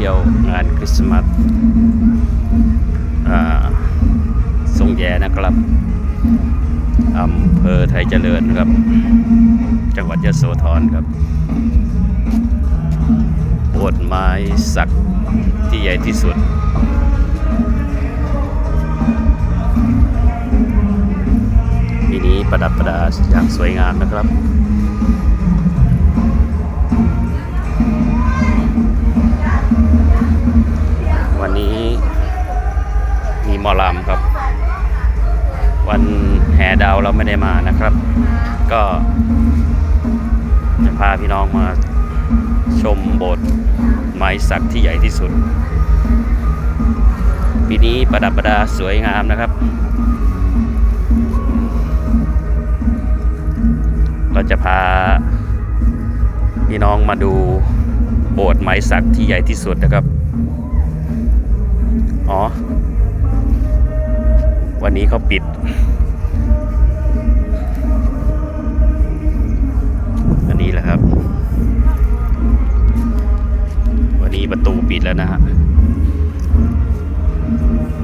ที่ยวงานคริสต์มาสอ่าทรงแยนะครับอำเภอไทยเจริญครับ จังหวัดยโสธรครับโบสถ์ไม้สักที่ใหญ่ที่สุดปีนี้ประดับประดาอย่างสวยงามนะครับ มีหมครับ วันแห่ดาวเราไม่ได้มานะครับ ก็จะพาพี่น้องมาชมโบสถ์ไม้สักที่ใหญ่ที่สุด ปีนี้ประดับประดาสวยงามนะครับ เราจะพาพี่น้องมาดูโบสถ์ไม้สักที่ใหญ่ที่สุดนะครับ อ๋อ วันนี้เขาปิด อันนี้แหละครับ วันนี้ประตูปิดแล้วนะฮะ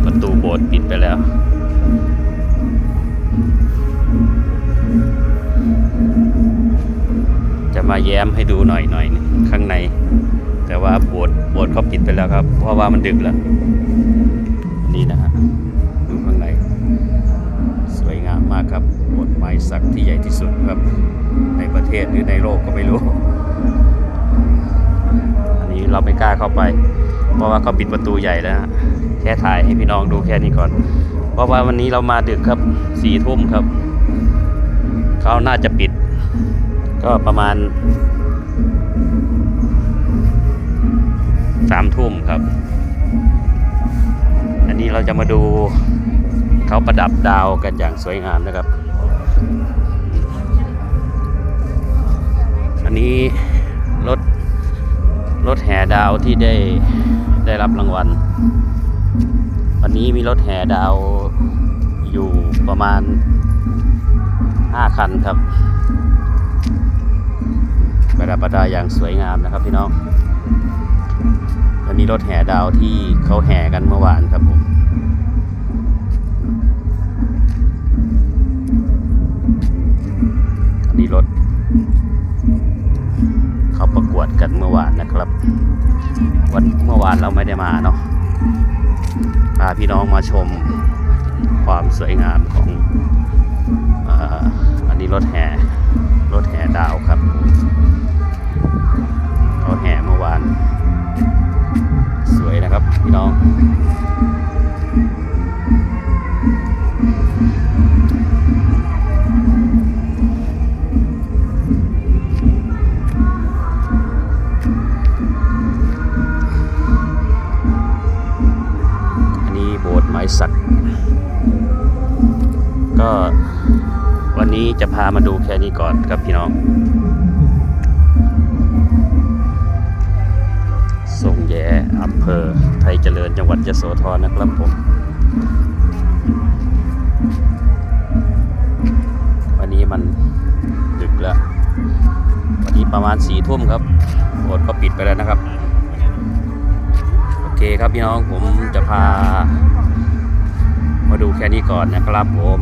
ประตูโบสถ์ปิดไปแล้วจะมาแย้มให้ดูหน่อยหน่อยข้างใน แต่ว่าโบสถ์โบสถ์เขาปิดไปแล้วครับ เพราะว่ามันดึกแล้ว ศหรือในโลกก็ไม่รู้ อันนี้เราไม่กล้าเข้าไป เพราะว่าเขาปิดประตูใหญ่แล้วแค่ถ่ายให้พี่น้องดูแค่นี้ก่อน เพราะว่าวันนี้เรามาดึกครับสี่ทุ่มครับเขาน่าจะปิด ก็ประมาณสามทุ่มครับ อันนี้เราจะมาดูเขาประดับดาวกันอย่างสวยงามนะครับ นี้รถรถแห่ดาวที่ได้ได้รับรางวัล วันนี้มีรถแห่ดาวอยู่ประมาณ 5 คันครับประดับประดาอย่างสวยงามนะครับพี่น้องอันนี้รถแห่ดาวที่เขาแห่กันเมื่อวานครับผม ครับ วันเมื่อวานเราไม่ได้มาเนาะพาพี่น้องมาชมความสวยงามของอ,อันนี้รถแห่ ไม้สัก ก็วันนี้จะพามาดูแค่นี้ก่อนครับพี่น้อง ทรงแย่อำเภอไทยเจริญจังหวัดยโสธรนะครับผม วันนี้มันดึกแล้ว วันนี้ประมาณสี่ทุ่มครับโบสถ์ก็ปิดไปแล้วนะครับ โอเคครับพี่น้องผมจะพา มาดูแค่นี้ก่อนนะครับผม